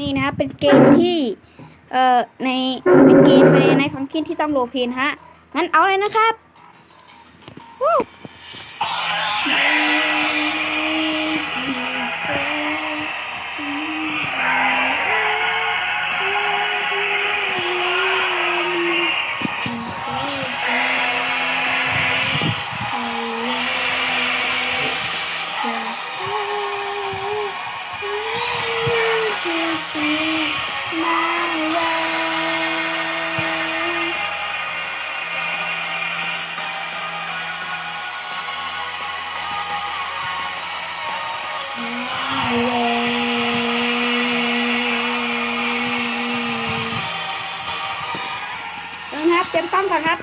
นี่นะครับเป็นเกมที่เอ่อในเป็นเกมไฟในในของคินที่ต้องโหลดเพลงฮะงั้นเอาเลยนะครับวู้ ครับเตรียมกล้องก่อนครับ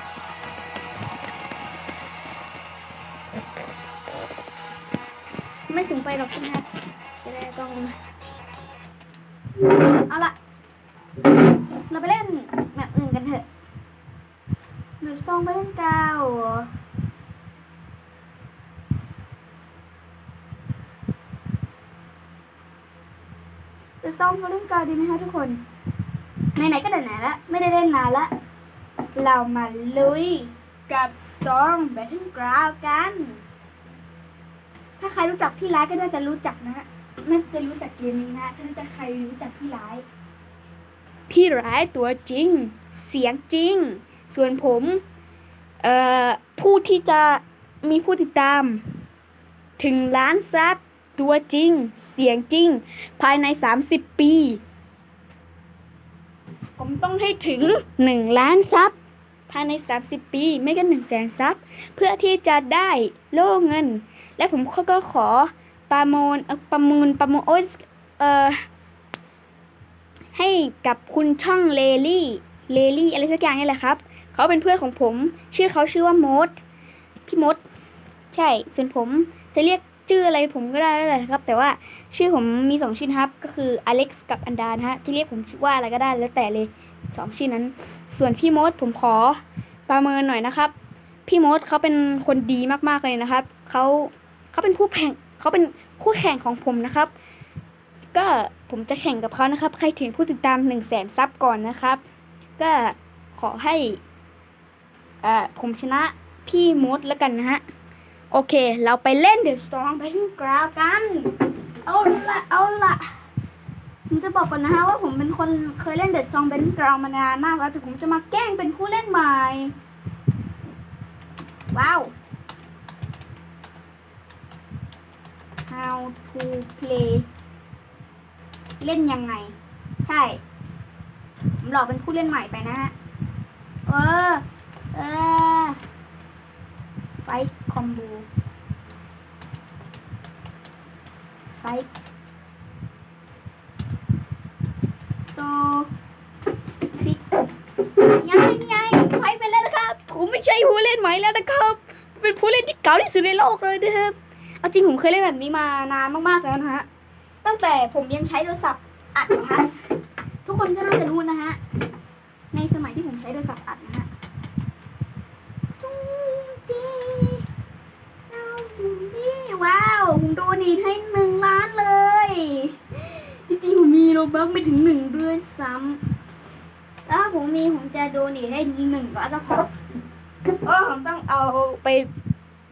ไม่สูงไปหรอกใช่ไหมครับจะได้กล้องเอาละเราไปเล่นแบบอื่นกันเถอะหรือต้องไปเล่นกาวเรอหรือต้องไปเล่นกาวดีไหมคะทุกคนไหนๆก็ไหนๆละไม่ได้เล่นนานละ เรามาลุยกับ Storm Battleground กัน ถ้าใครรู้จักพี่ร้ายก็น่าจะรู้จักนะฮะ น่าจะรู้จักเกมนี้นะ ถ้ารู้จักใครรู้จักพี่ร้าย พี่ร้ายตัวจริง เสียงจริง ส่วนผม เอ่อ ผู้ที่จะมีผู้ติดตาม ถึงล้านซับตัวจริง เสียงจริง ภายใน 30 ปี ผมต้องให้ถึง 1 ล้านซับ ภายใน 30 ปีไม่ก็1 0 0 0 0แสนซับเพื่อที่จะได้โล่เงิน และผมก็ขอประมูลประมูลประมูลโอ้ยเอ่อให้กับคุณช่องเลลี่เลลี่อะไรสักอย่างนี่แหละครับ เขาเป็นเพื่อนของผม ชื่อเขาชื่อว่ามดพี่มด ใช่ ส่วนผมจะเรียกชื่ออะไรผมก็ได้แล้วแหละครับ แต่ว่าชื่อผมมีสองชื่อครับ ก็คืออเล็กซ์กับอันดานะฮะที่เรียกผมว่าอะไรก็ได้แล้วแต่เลย สองชื่อนั้น ส่วนพี่มดผมขอประเมินหน่อยนะครับ พี่มดเขาเป็นคนดีมากๆเลยนะครับเขาเขาเป็นผู้แข่งเขาเป็นคู่แข่งของผมนะครับ ก็ผมจะแข่งกับเขานะครับ ใครถึงผู้ติดตามหนึ่งแสนซับก่อนนะครับ ก็ขอให้อ่อผมชนะพี่มดแล้วกันนะฮะโอเค เราไปเล่น The Storm Battleground กัน เอาละเอาละ ผมจะบอกก่อนนะฮะว่าผมเป็นคนเคยเล่น The Storm Battleground มานานมากแล้วแต่ผมจะมาแกล้งเป็นผู้เล่นใหม่ ว้าว How to play เล่นยังไง ใช่ ผมหลอกเป็นผู้เล่นใหม่ไปนะฮะ เออ เออ ไฟคอมโบไฟโซคลิก ยังไงไงไฟไปแล้วนะครับ ผมไม่ใช่ผู้เล่นใหม่แล้วนะครับ เป็นผู้เล่นที่เก่าที่สุดในโลกเลยนะครับ เอาจริงผมเคยเล่นแบบนี้มานานมากๆแล้วนะฮะ ตั้งแต่ผมยังใช้โทรศัพท์อัดนะฮะ ทุกคนก็น่าจะรู้นะฮะ ในสมัยที่ผมใช้โทรศัพท์อัดนะฮะจุ๊งจี้เอาจุ๊งจี้ว้าว ผมโดนีทให้หนึ่งล้านเลย จริงๆผมมีโร์กไม่ถึงหนึ่งด้วยซ้ำแล้วถ้าผมมีผมจะโดนีทให้หนึ่งล้านก็พอเพราะผมต้องเอาไป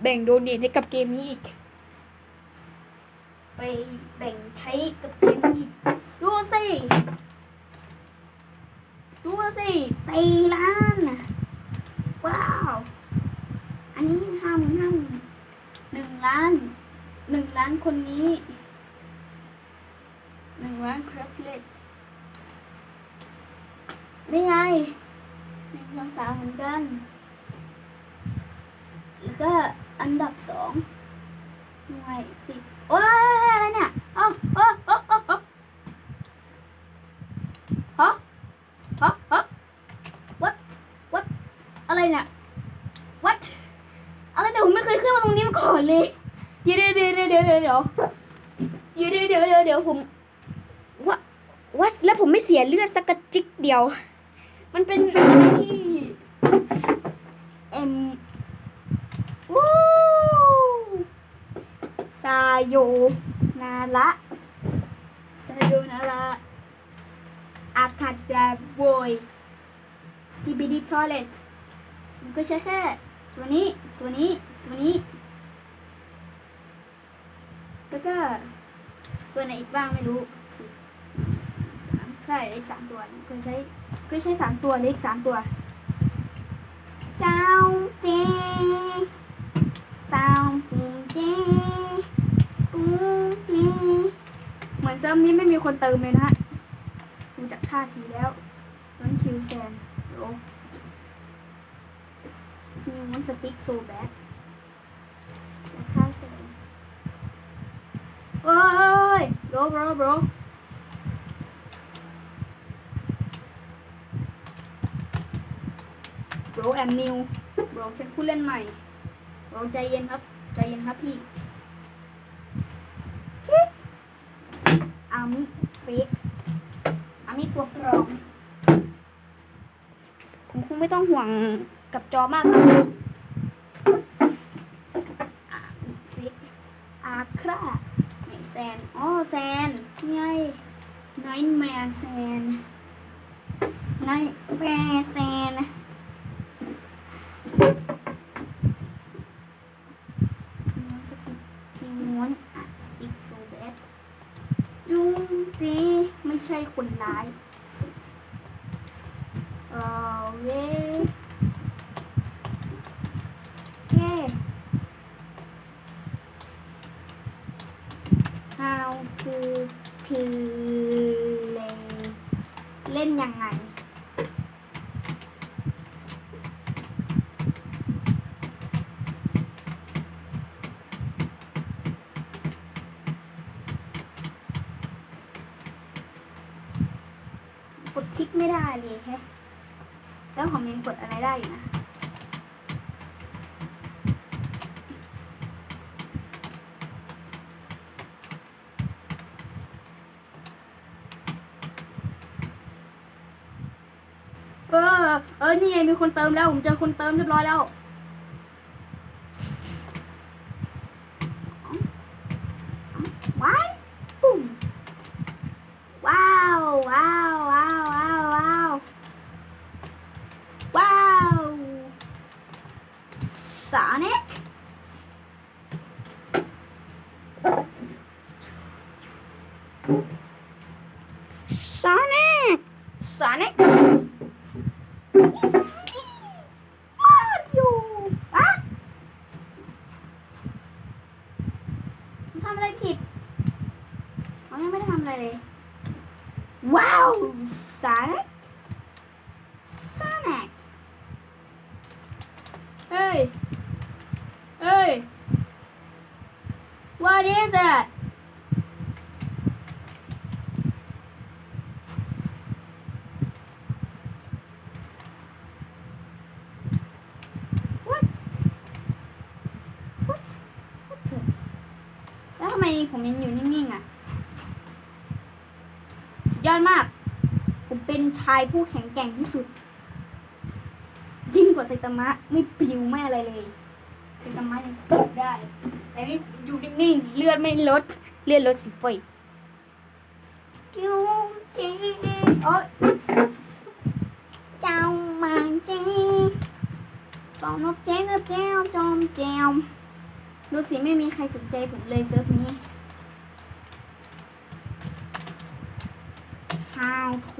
แบ่งโดนีทให้กับเกมนี้อีก ไป ผมไม่เสียเลือดสักกระจิกเดียว มันเป็นอะไรที่เอ็มวู้ซาโยนาระซาโยนาระอาคาดาโวย CBD toilet มันก็ใช้แค่ตัวนี้ ตัวนี้ ตัวนี้ แล้วก็ตัวไหนอีกบ้างไม่รู้ ช่เลขสามตัวก็ใช้ก็ใช้สามตัวเลขสามตัว เจ้าเจเต้าปูเจปูเจเหมือนเซิร์ฟนี้ไม่มีคนเติมเลยนะฮะดูจากท่าทีแล้วน้องคิวแซนโรมีวันสติ๊กโซแบดและท่าแซนโอ้ยโบโบรโบโบ รแอมนิวโบรฉันผู้เล่นใหม่โบรใจเย็นครับ ใจเย็นครับพี่อามิเฟกอามิตัวปลอมผมคงไม่ต้องห่วงกับจอมากครับอามิเฟกอาคราไหนแซน อ๋อ แซนนี่ไงไนท์แมนแซนไนท์แมนแซน ม้วนสติ๊กที่ม้วนอัดสติ๊กโซแบดจุ้งจีไม่ใช่ คนร้าย นี่ไงมีคนเติมแล้ว ผมเจอคนเติมเรียบร้อยแล้วายปุ่ม ว้าว ว้าว ว้าว ว้าว ว้าว ว้าวสาเน็กสาเน็กสาเน็กมาริโออะ ผมทำอะไรผิดผมยังไม่ได้ทำอะไรเลย ว้าว Sonic Sonic เฮ้ย เฮ้ย What is that? What? What? What? the- แล้วทำไม ผมยังอยู่นิ่งๆอะสุดยอดมาก ผมเป็นชายผู้แข็งแกร่งที่สุด ยิ่งกว่าไซตามะไม่ปลิวไม่อะไรเลยไซตามะยังปลิวได้ แต่นี่อยู่นิ่งๆเลือดไม่ลดเลือดลดสิเฟยกิ้วเจ๊โอ๊ยเจ้ามาเจ๊ตอนนกเจ๊กับแก้วจอมแจวดูสิไม่มีใครสนใจผมเลยเซิร์ฟนี้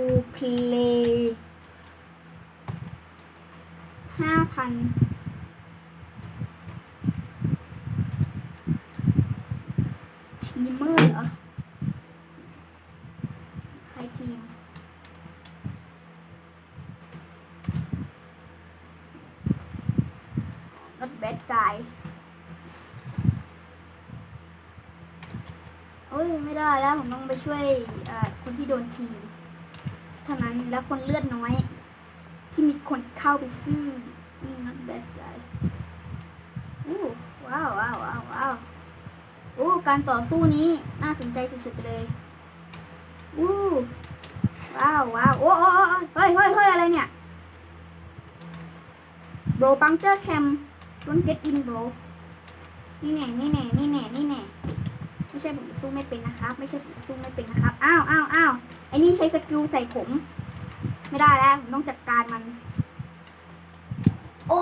how to play ห้าพันทีมเมอร์เหรอ ใครทีมรถแบดกายโอ้ย ไม่ได้แล้ว ผมต้องไปช่วยคนที่โดนทีม ท่านั้น แล้วคนเลือดน้อย ที่มีคนเข้าไปซื้อนี่นักแบดไกอู้ว้าวว้าวว้าวว้าวอู้การต่อสู้นี้น่าสนใจสุดๆไปเลยอู้ว้าวว้าวโอ้โอ้เฮ้ยเฮ้ยเฮ้ยอะไรเนี่ย bro puncture cam don't get in bro นี่แน่นี่แน่นี่แน่นี่แน่ไม่ใช่ผมสู้ไม่เป็นนะครับ ไม่ใช่ผมสู้ไม่เป็นนะครับ อ้าวอ้าวอ้าว ไอ้นี่ใช้สกิลใส่ผม ไม่ได้แล้วผมต้องจัดการมัน โอ้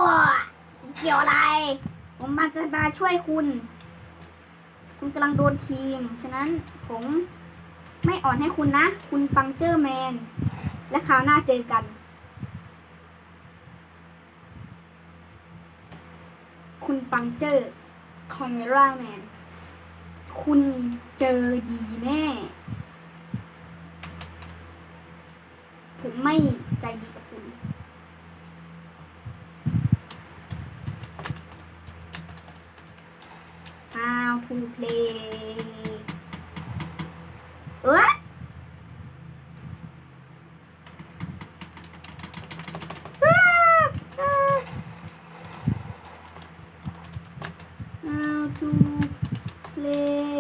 เกี่ยวอะไร ผมมาจะมาช่วยคุณ คุณกำลังโดนทีม ฉะนั้นผมไม่อ่อนให้คุณนะ คุณปังเจอร์แมน และคราวหน้าเจอกัน คุณปังเจอร์คอมเมร่าแมน คุณเจอดีแน่ ผมไม่ใจดีกับคุณ How to play เอออ้าอ้า How to play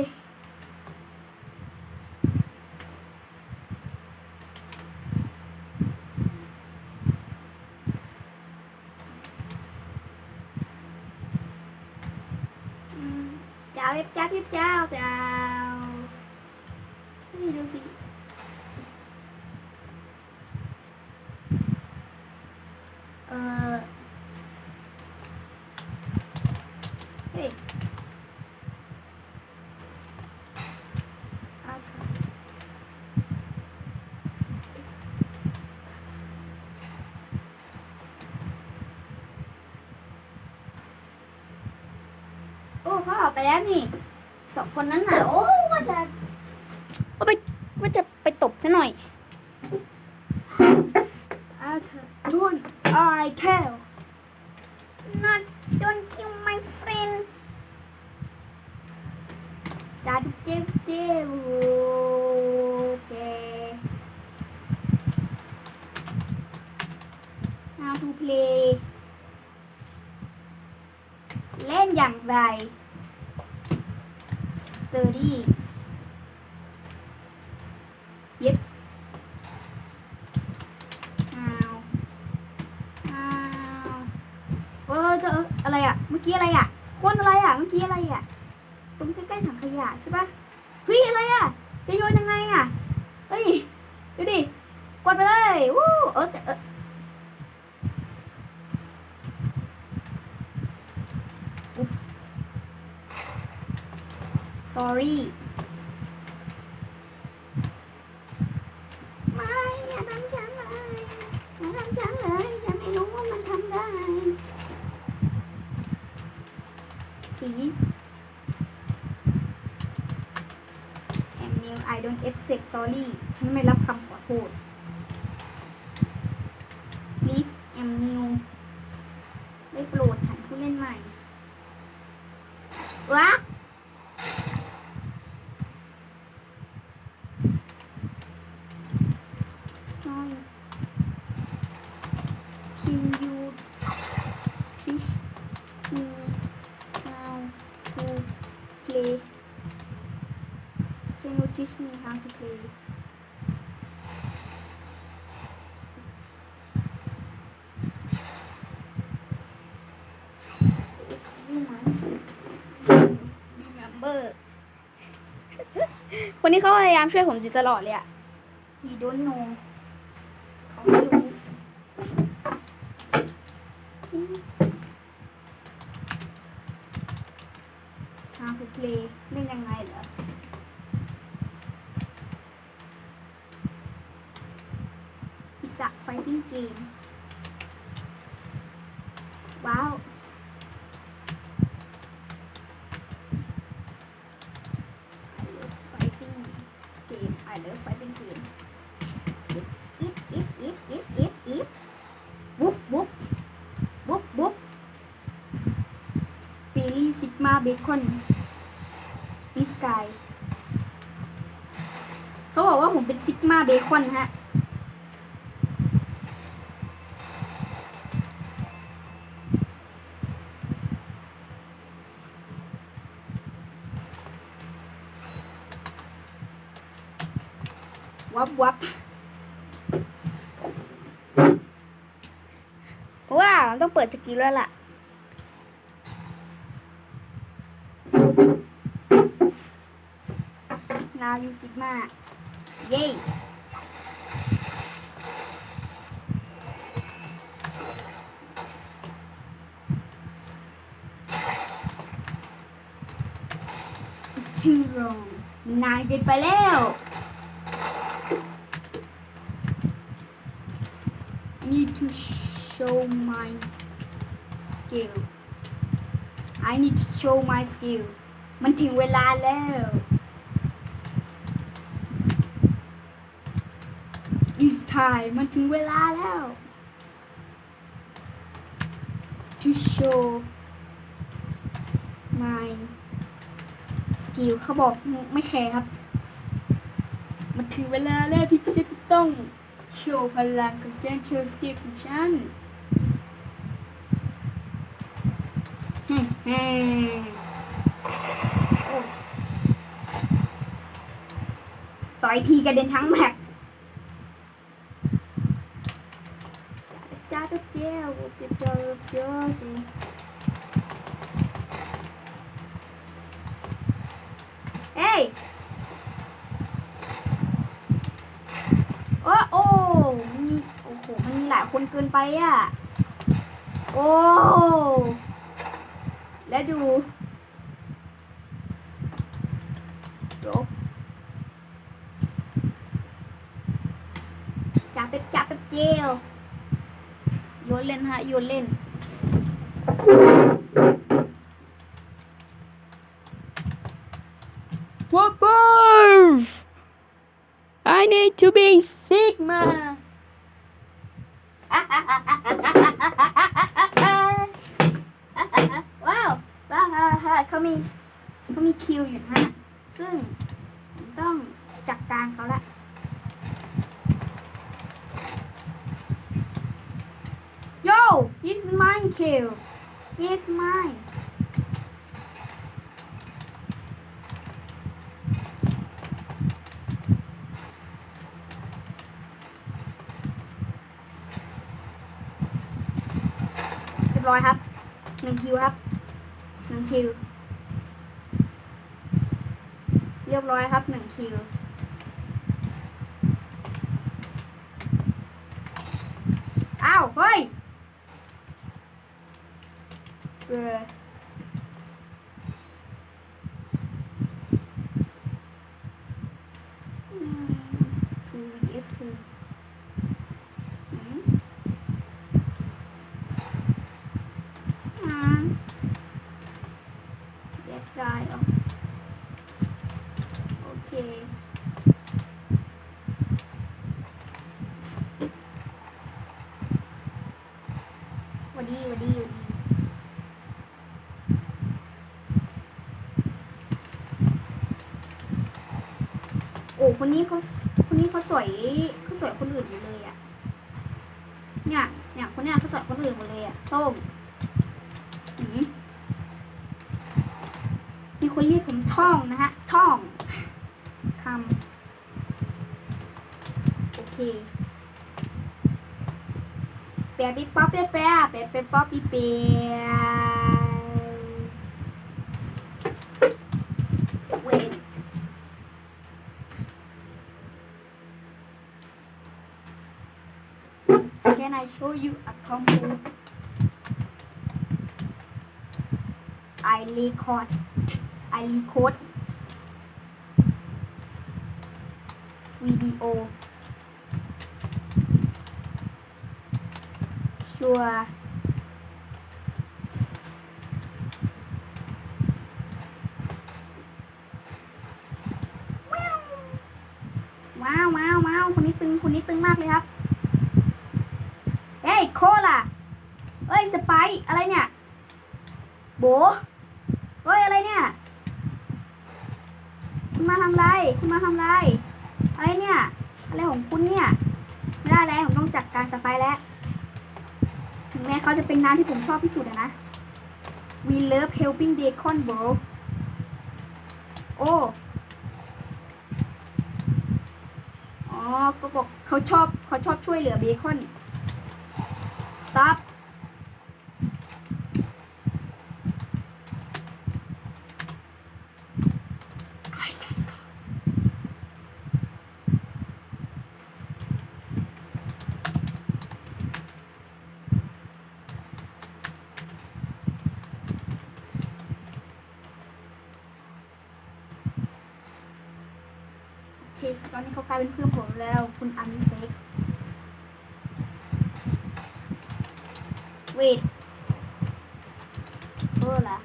อืม เจ้าเจ้าเจ้าเจ้านี่ดูสิ เออเฮ้ยโอเคโอ้เขาออก ไปแล้วนี่สองคนนั้นน่ะ โอ้ว่าจะว่าไปว่าจะไปตบซะหน่อยโอเค Don't I care not don't kill my friend จัดเจ็บเจ็บโอเค How to play เล่นอย่างไร three sorry ไม่อย่าทำฉันเลยอย่าทำฉันเลยฉันไม่รู้ว่ามันทำได้ please and new I don't accept sorry ฉันไม่รับคำขอโทษ please am new ได้โปรดฉันผู้เล่นใหม่วะ Sorry. Can you teach me how to play? Can you teach me how to play? You must remember คนนี้เขาพยายามช่วยผมอยู่ตลอดเลยอะ He don't know เขาไม่รู้ How to play เล่นยังไงเหรอ It's a fighting game ว้าว I love fighting game I love fighting game อิฟอิฟอิฟอิฟอิฟอิฟบุ๊บบุ๊บบุ๊บบุ๊บปีลี่ซิกมาเบ คอนดิสกายเขาบอกว่าผมเป็นซิกมาเบคอนฮะวับวับว้าวต้องเปิดสกิลแล้วล่ะ ซิกมาเย้ทูโรงนานเกินไปแล้วน e e d to show my skill I need to show my skill มันถึงเวลาแล้ว It's time มันถึงเวลาแล้ว to show my skill เขาบอกไม่แคร์ครับ มันถึงเวลาแล้วที่ฉันจะต้อง โชว์พลังของฉันโชว์สกิลของฉันฮึ่มโอ้ต่อยทีกระเด็นทั้งแม็กจ้าตุ๊กเจ้าจ้าจ้าจ้าเฮ้ยโอ้โอ้มันมีโอ้โห มันมีหลายคนเกินไปอะ โอ้ แล้วดูรบจับเป็บจับเป็บเจลโยนเล่นฮะ โยนเล่น What birth? I need to be Sigma. ว้าวว้าวเขามีเขามีคิวอยู่นะซึ่งต้องจัดการเขาละ Yo this is mine kill this is mine ร้อยครับหนึ่งคิวครับหนึ่งคิว เรียบร้อยครับหนึ่งคิวอ้าวเฮ้ยเออม two vs two อืม อ่าแยกได้เหรอโอเค หวันดีหวันดีหวันดี โอ้ คนนี้เขาคนนี้เขาสวยเขาสวยคนอื่นอยู่เลยอะเนี่ยเนี่ยคนเนี้ยเขาสวยคนอื่นหมดเลยอะโต้มอืมมีคนเรียกผมช่องนะฮะช่องคำโอเคแปะปิ๊บป๊อปแปะแปะแปะแปะป๊อปปิ๊บแปะ show you a combo I record I record วิดีโอชัวร์ว้าวว้าวว้าวคนนี้ตึง คนนี้ตึงมากเลยครับ ยโคล่ะเอ้ยสไปอะไรเนี่ย โบเฮ้ยอะไรเนี่ย คุณมาทำไร คุณมาทำไร อะไรเนี่ย อะไรของคุณเนี่ย ไม่ได้แล้วผมต้องจัดการสไปแล้ว ถึงแม้เขาจะเป็นน้ำที่ผมชอบที่สุดนะ We love helping Deacon bro โอ้อ๋อก็บอกเขาชอบเขาชอบช่วยเหลือเบคอน stop โนี้เขา กลายเป็นเพื่อนผมแล้ว คุณอามิเซ็กเวทเบอร์ละ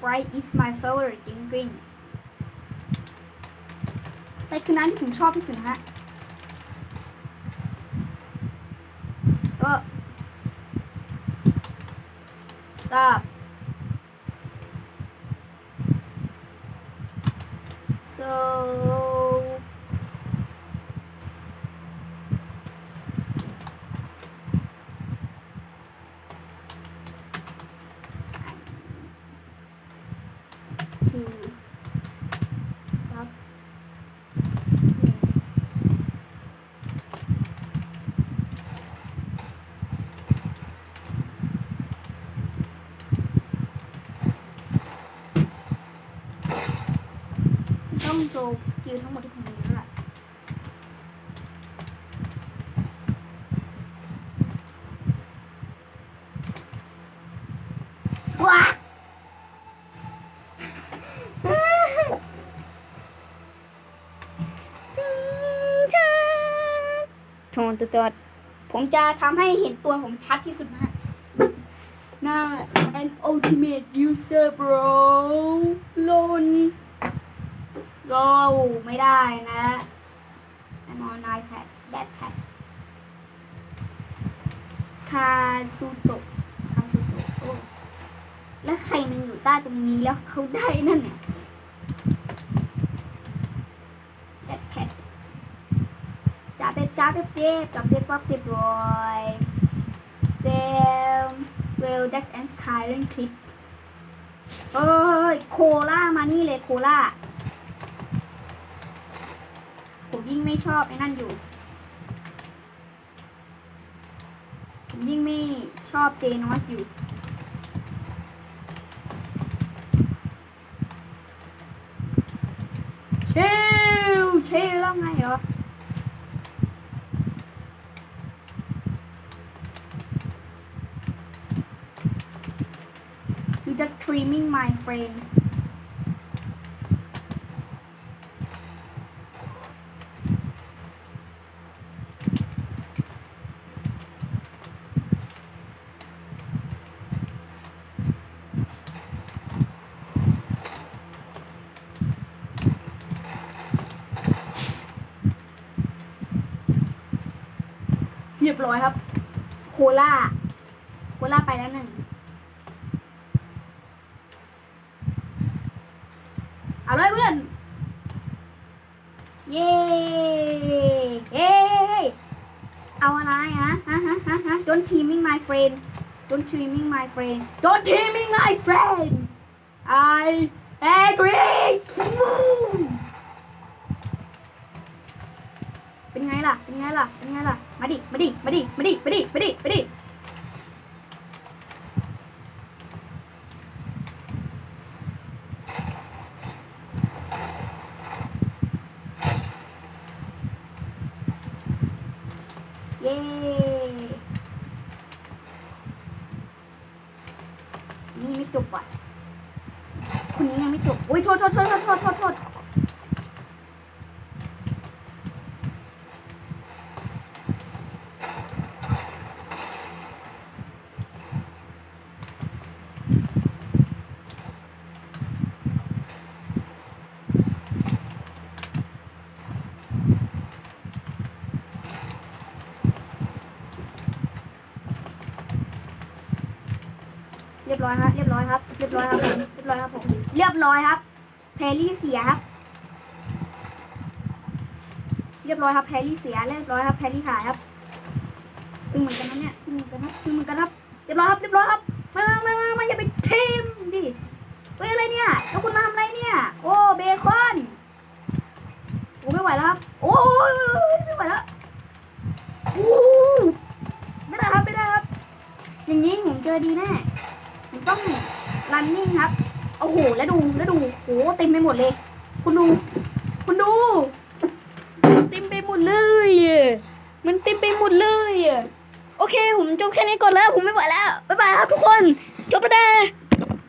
ไร is my favorite drink ไปคือน้ำที่ผมชอบที่สุดนะฮะก็ทราบ ต้องโชว์สกิลทั้งหมดที่ผมมีแล้วล่ะว้าทอนตัวจอดผมจะทำให้เห็นตัวผมชัดที่สุดนะฮะหน้า an ultimate user bro ลน เราไม่ได้นะ I'm on iPad that pad คาซูโตะคาซูโตะโอ้แล้วใครมันอยู่ใต้ตรงนี้แล้วเขาได้นั่นเนี่ย that pad จับเจ็บจับเจ็บเจ็บจับเจ็บปั๊บเจ็บบอยเจม well that's and Karen clip เอ้ยโคล่ามานี่เลยโคล่า ผมยิ่ งไม่ชอบไอ้นั่นอยู่ ผมยิ่งไม่ชอบเจนอสอยู่ เชลเชลแล้วไงเหรอ You just dreaming my friend รียบร้อยครับ โคล่า โคล่าไปแล้วหนึ่งเอาเลยเพื่อน เย้เย้เอาอะไรฮะฮะฮะฮะฮะ don't teaming my friend don't teaming my friend don't teaming my friend I agree เป็นไงล่ะ เป็นไงล่ะ เป็นไงล่ะ ดิมาดิมาดิมาดิมาดิมาดิมาดิ เย้ นี่ไม่จบว่ะ คนนี้ยังไม่จบ อุ้ยโทษโทษโทษโทษโทษโทษโทษเรียบร้อยครับ เรียบร้อยครับ เรียบร้อยครับผมเรียบร้อยครับผมเรียบร้อยครับ แพรี่เสียครับ เรียบร้อยครับ แพรี่เสีย เรียบร้อยครับ แพรี่หายครับตึงเหมือนกันนะเนี่ยตึงเหมือนกันครับตึงเหมือนกันครับ เรียบร้อยครับ เรียบร้อยครับ มามามามาอย่าไปทีมดิเฮ้ยอะไรเนี่ย แล้วคุณมาทำอะไรเนี่ย โอ้เบคอนโอ้ไม่ไหวแล้วครับ โอ้ยไม่ไหวแล้วโอ้ไม่ได้ครับ ไม่ได้ครับ อย่างนี้ผมเจอดีแน่ มันต้อง running ครับ โอ้โห แล้วดู แล้วดูโหเต็มไปหมดเลย คุณดู คุณดู เต็มไปหมดเลย มันเต็มไปหมดเลย โอเค ผมจบแค่นี้ก่อนแล้ว ผมไม่ไหวแล้ว บ๊ายบายครับทุกคน จบแล้วนะ